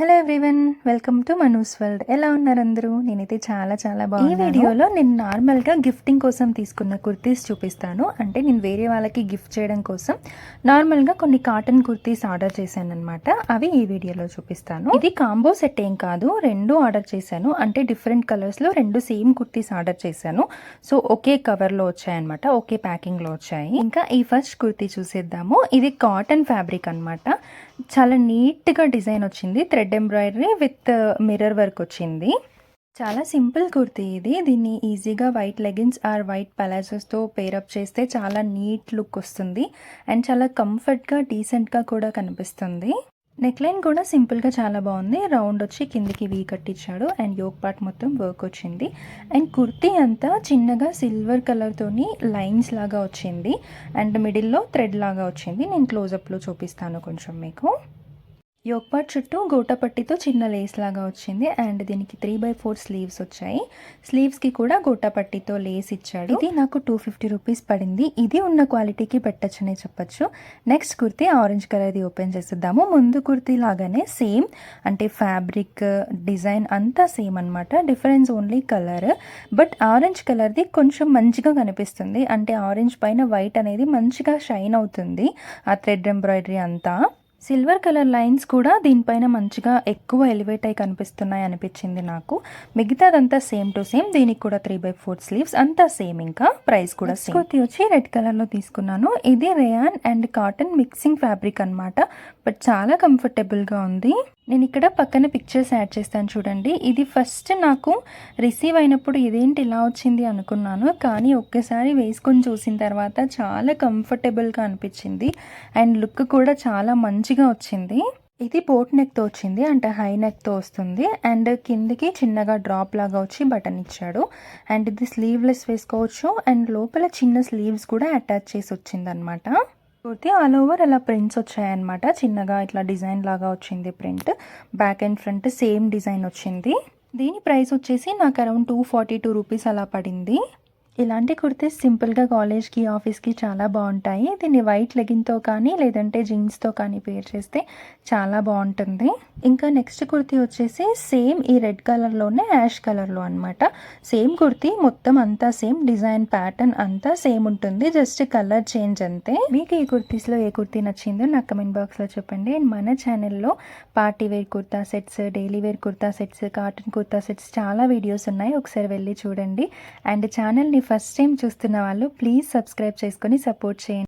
Hello everyone welcome to Manu's world. ఎలా ఉన్నారు అందరూ? నేనైతే చాలా చాలా బాగున్నాను. ఈ వీడియోలో నేను నార్మల్గా గిఫ్టింగ్ కోసం తీసుకున్న కుర్తీస్ చూపిస్తాను. అంటే నేను వేరే వాళ్ళకి గిఫ్ట్ చేయడం కోసం నార్మల్గా కొన్ని కాటన్ కుర్తీస్ ఆర్డర్ చేశాను అనమాట అవి ఈ వీడియోలో చూపిస్తాను. ఇది కాంబో సెట్ ఏం కాదు. రెండు ఆర్డర్ చేశాను. అంటే డిఫరెంట్ కలర్స్లో రెండు సేమ్ కుర్తీస్ ఆర్డర్ చేశాను. సో ఒకే కవర్లో వచ్చాయన్నమాట. ఒకే ప్యాకింగ్లో వచ్చాయి. ఇంకా ఈ ఫస్ట్ కుర్తీ చూసేద్దాము. ఇది కాటన్ ఫ్యాబ్రిక్ అన్నమాట. చాలా నీట్గా డిజైన్ వచ్చింది. Thread embroidery with mirror work వచ్చింది. చాలా సింపుల్ కుర్తీ ఇది. దీన్ని ఈజీగా వైట్ లెగిన్స్ ఆర్ వైట్ పలాజోస్తో పేరప్ చేస్తే చాలా నీట్ లుక్ వస్తుంది. అండ్ చాలా కంఫర్ట్గా డీసెంట్గా కూడా కనిపిస్తుంది. నెక్లైన్ కూడా సింపుల్గా చాలా బాగుంది. రౌండ్ వచ్చి కిందికి వీ కట్టించాడు. అండ్ యోక్ పార్ట్ మొత్తం వర్క్ వచ్చింది. అండ్ కుర్తీ అంతా చిన్నగా సిల్వర్ కలర్తోని లైన్స్ లాగా వచ్చింది. అండ్ మిడిల్లో థ్రెడ్ లాగా వచ్చింది. నేను క్లోజప్లో చూపిస్తాను కొంచెం మీకు. యోక్పాట్ చుట్టూ గోటపట్టితో చిన్న లేస్ లాగా వచ్చింది. అండ్ దీనికి త్రీ బై ఫోర్ స్లీవ్స్ వచ్చాయి. స్లీవ్స్కి కూడా గోటపట్టితో లేస్ ఇచ్చాడు. ఇది నాకు టూ ఫిఫ్టీ రూపీస్ పడింది. ఇది ఉన్న క్వాలిటీకి పెట్టచ్చనే చెప్పొచ్చు. నెక్స్ట్ కుర్తీ ఆరెంజ్ కలర్ది ఓపెన్ చేసేద్దాము. ముందు కుర్తీ లాగానే సేమ్ అంటే ఫ్యాబ్రిక్ డిజైన్ అంతా సేమ్ అనమాట difference only colour but orange కలర్ది కొంచెం మంచిగా కనిపిస్తుంది. అంటే ఆరెంజ్ పైన వైట్ అనేది మంచిగా షైన్ అవుతుంది. ఆ థ్రెడ్ ఎంబ్రాయిడరీ అంతా. సిల్వర్ కలర్ లైన్స్ కూడా దీనిపైన మంచిగా ఎక్కువ ఎలివేట్ అయి కనిపిస్తున్నాయి అనిపించింది నాకు. మిగతాదంతా సేమ్ టు సేమ్ దీనికి కూడా త్రీ బై ఫోర్ స్లీవ్స్ అంతా సేమ్ ఇంకా. ప్రైస్ కూడా సేమ్. కుర్తి వచ్చి రెడ్ కలర్లో తీసుకున్నాను. ఇది rayon and cotton mixing fabric అన్నమాట. బట్ చాలా కంఫర్టబుల్గా ఉంది. నేను ఇక్కడ పక్కన పిక్చర్స్ యాడ్ చేస్తాను చూడండి. ఇది ఫస్ట్ నాకు రిసీవ్ అయినప్పుడు ఇదేంటి ఇలా వచ్చింది అనుకున్నాను. కానీ ఒక్కసారి వేసుకొని చూసిన తర్వాత చాలా కంఫర్టబుల్గా అనిపించింది. అండ్ లుక్ కూడా చాలా మంచిగా వచ్చింది. ఇది బోట్ నెక్తో వచ్చింది. అంటే హై నెక్తో వస్తుంది. అండ్ కిందికి చిన్నగా డ్రాప్ లాగా వచ్చి బటన్ ఇచ్చాడు. అండ్ ఇది స్లీవ్లెస్ వేసుకోవచ్చు. అండ్ లోపల చిన్న స్లీవ్స్ కూడా అటాచ్ చేసి వచ్చింది అనమాట ఆల్ ఓవర్ అలా ప్రింట్స్ వచ్చాయన్నమాట. చిన్నగా ఇట్లా డిజైన్ లాగా వచ్చింది print back and front same design వచ్చింది. దీని ప్రైస్ వచ్చేసి నాకు around two forty two rupees అలా పడింది. ఇలాంటి కుర్తీస్ సింపుల్గా కాలేజ్కి ఆఫీస్కి చాలా బాగుంటాయి. దీన్ని వైట్ లెగిన్తో కానీ లేదంటే జీన్స్తో కానీ పేర్ చేస్తే చాలా బాగుంటుంది. ఇంకా నెక్స్ట్ కుర్తీ వచ్చేసి సేమ్ ఈ రెడ్ కలర్లోనే యాష్ కలర్లో అనమాట సేమ్ కుర్తీ మొత్తం అంతా సేమ్ డిజైన్ ప్యాటర్న్ అంతా సేమ్ ఉంటుంది. జస్ట్ కలర్ చేంజ్ అంతే. మీకు ఈ కుర్తీస్లో ఏ కుర్తీ నచ్చిందో నాకు కమెంట్ బాక్స్లో చెప్పండి. అండ్ మన ఛానల్లో party wear kurta sets daily wear kurta sets cotton kurta sets చాలా వీడియోస్ ఉన్నాయి. ఒకసారి వెళ్ళి చూడండి. అండ్ ఛానల్ని ఫస్ట్ టైం చూస్తున్న వాళ్ళు ప్లీజ్ సబ్స్క్రైబ్ చేసుకొని సపోర్ట్ చేయండి.